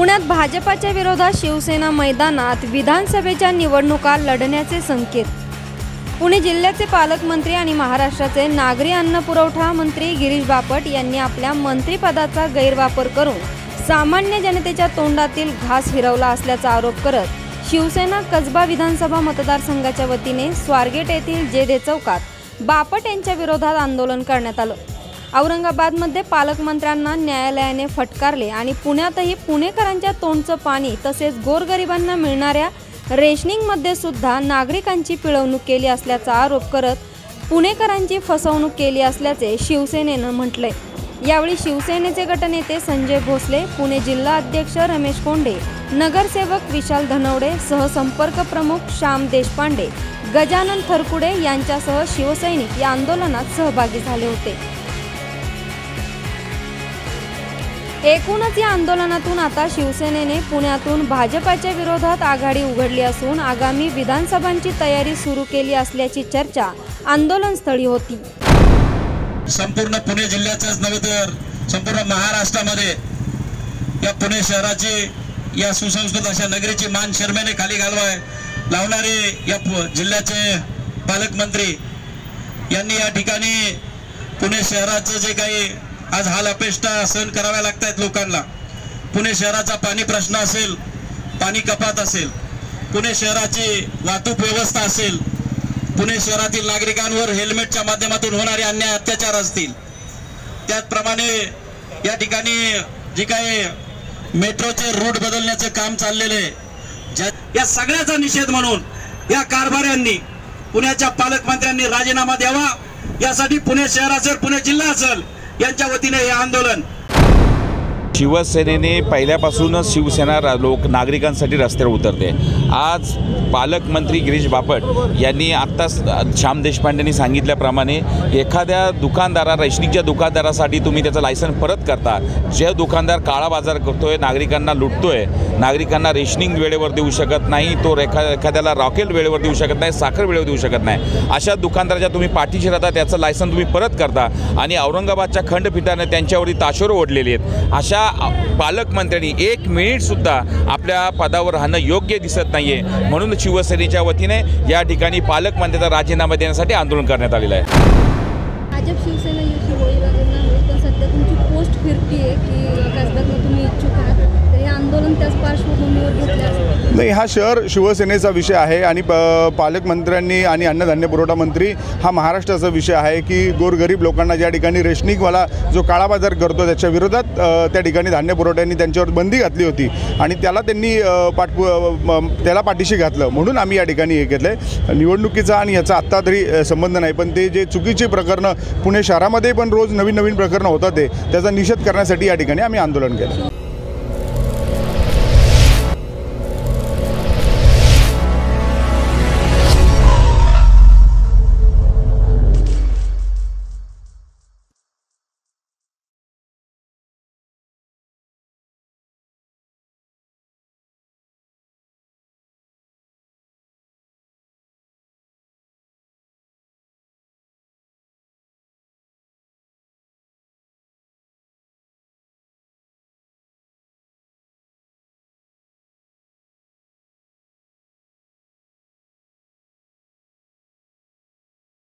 पुण्यात भाजपाच्या विरोधात शिवसेना मैदानात विधानसभेच्या निवडणुका लढण्याचे संकेत. पुणे जिल्ह्याचे पालकमंत्री आणि महाराष्ट्राचे नागरी अन्न पुरवठा मंत्री गिरीश बापट यांनी आपल्या मंत्रिपदाचा गैरवापर करून सामान्य जनतेच्या तोंडातील घास हिरवला असल्याचा आरोप करत शिवसेना कसबा विधानसभा मतदारसंघाच्या वतीने स्वारगेट येथील जेदे चौकात बापट यांच्या विरोधात आंदोलन करण्यात आलं. औरंगाबादमध्ये पालकमंत्र्यांना न्यायालयाने फटकारले आणि पुण्यातही पुणेकरांच्या तोंडचं पाणी तसेच गोरगरिबांना मिळणाऱ्या रेशनिंगमध्ये सुद्धा नागरिकांची पिळवणूक केली असल्याचा आरोप करत पुणेकरांची फसवणूक केली असल्याचे शिवसेनेनं म्हटलंय. यावेळी शिवसेनेचे गटनेते संजय भोसले पुणे जिल्हा अध्यक्ष रमेश कोंडे नगरसेवक विशाल धनवडे सहसंपर्क प्रमुख श्याम देशपांडे गजानन थरकुडे यांच्यासह शिवसैनिक या आंदोलनात सहभागी झाले होते. एकूणच या आंदोलनातून आता शिवसेनेने पुण्यातून भाजपाच्या विरोधात आघाडी उघडली असून आगामी विधानसभांची तयारी सुरू केली असल्याची चर्चा आंदोलनस्थळी होती. संपूर्ण पुणे जिल्ह्याच्याच नव्हे तर संपूर्ण महाराष्ट्रामध्ये या पुणे शहराची या सुसंस्कृत अशा नगरीची मान शर्मेने खाली घालवाय लावणारे या जिल्ह्याचे पालकमंत्री यांनी या ठिकाणी पुणे शहराचं जे काही आज हाल अपेष्टा सहन कराव्या लागत लोकांना. पुणे शहराचा पाणी प्रश्न असेल पाणी कपात असेल पुणे शहराची वाहतूक व्यवस्था असेल पुणे शहरातील नागरिकांवर हेल्मेटच्या माध्यमातून होणारे अन्याय अत्याचार असतील. त्याचप्रमाणे या ठिकाणी जी काही मेट्रोचे रूट बदलण्याचे काम चाललेले आहे, या सगळ्याचा निषेध म्हणून या कारभाऱ्यांनी पुण्याच्या पालकमंत्र्यांनी राजीनामा द्यावा. यासाठी पुणे शहर असेल पुणे जिल्हा असेल यांच्या वतीने हे आंदोलन शिवसेनेने पहिल्यापासूनच शिवसेना रा- लोक नागरिकांसाठी रस्त्यावर उतरते. आज पालकमंत्री गिरीश बापट यांनी आत्ताच श्याम देशपांडेंनी सांगितल्याप्रमाणे एखाद्या दुकानदारा रेशनिकच्या दुकानदारासाठी तुम्ही त्याचं लायसन परत करता. जे दुकानदार काळा बाजार करतोय नागरिकांना लुटतोय नागरिकांना रेशनिंग वेळेवर देऊ शकत नाही तो रेखा एखाद्याला रॉकेल वेळेवर देऊ शकत नाही साखर वेळेवर देऊ शकत नाही. अशा दुकानदाराच्या तुम्ही पाठीशी राहता त्याचं लायसन तुम्ही परत करता. आणि औरंगाबादच्या खंडपीठाने त्यांच्यावरती ताशोर ओढलेली आहेत. अशा पालकमंत्र्यांनी एक मिनिटसुद्धा आपल्या पदावर राहणं योग्य दिसत नाही आहे म्हणून शिवसेनेच्या वतीने या ठिकाणी पालकमंत्र्याचा राजीनामा देण्यासाठी आंदोलन करण्यात आलेलं आहे. भाजप शिवसेना युती होईल पण सध्या तुमची पोस्ट फिरती आहे की खासदार तुम्ही इच्छुक आहात. तर हे आंदोलन त्याच पार्श्वभूमीवर घेतले नाही हा शहर शिवसेनेचा विषय आहे आणि प- पालकमंत्र्यांनी आणि अन्नधान्य पुरवठा मंत्री हा महाराष्ट्राचा विषय आहे की गोरगरीब लोकांना ज्या ठिकाणी रेशनिकवाला जो काळा बाजार करतो त्याच्या विरोधात त्या ठिकाणी धान्य पुरवठ्यांनी त्यांच्यावर बंदी घातली होती. आणि त्याला त्यांनी पाठपु त्याला पाठीशी घातलं. म्हणून आम्ही या ठिकाणी हे घेतलं आहे निवडणुकीचा आणि याचा आत्ता तरी संबंध नाही. पण ते जे चुकीची प्रकरणं पुणे शहरामध्ये पण रोज नवीन नवीन प्रकरणं होतात ते त्याचा निषेध करण्यासाठी या ठिकाणी आम्ही आंदोलन केलं.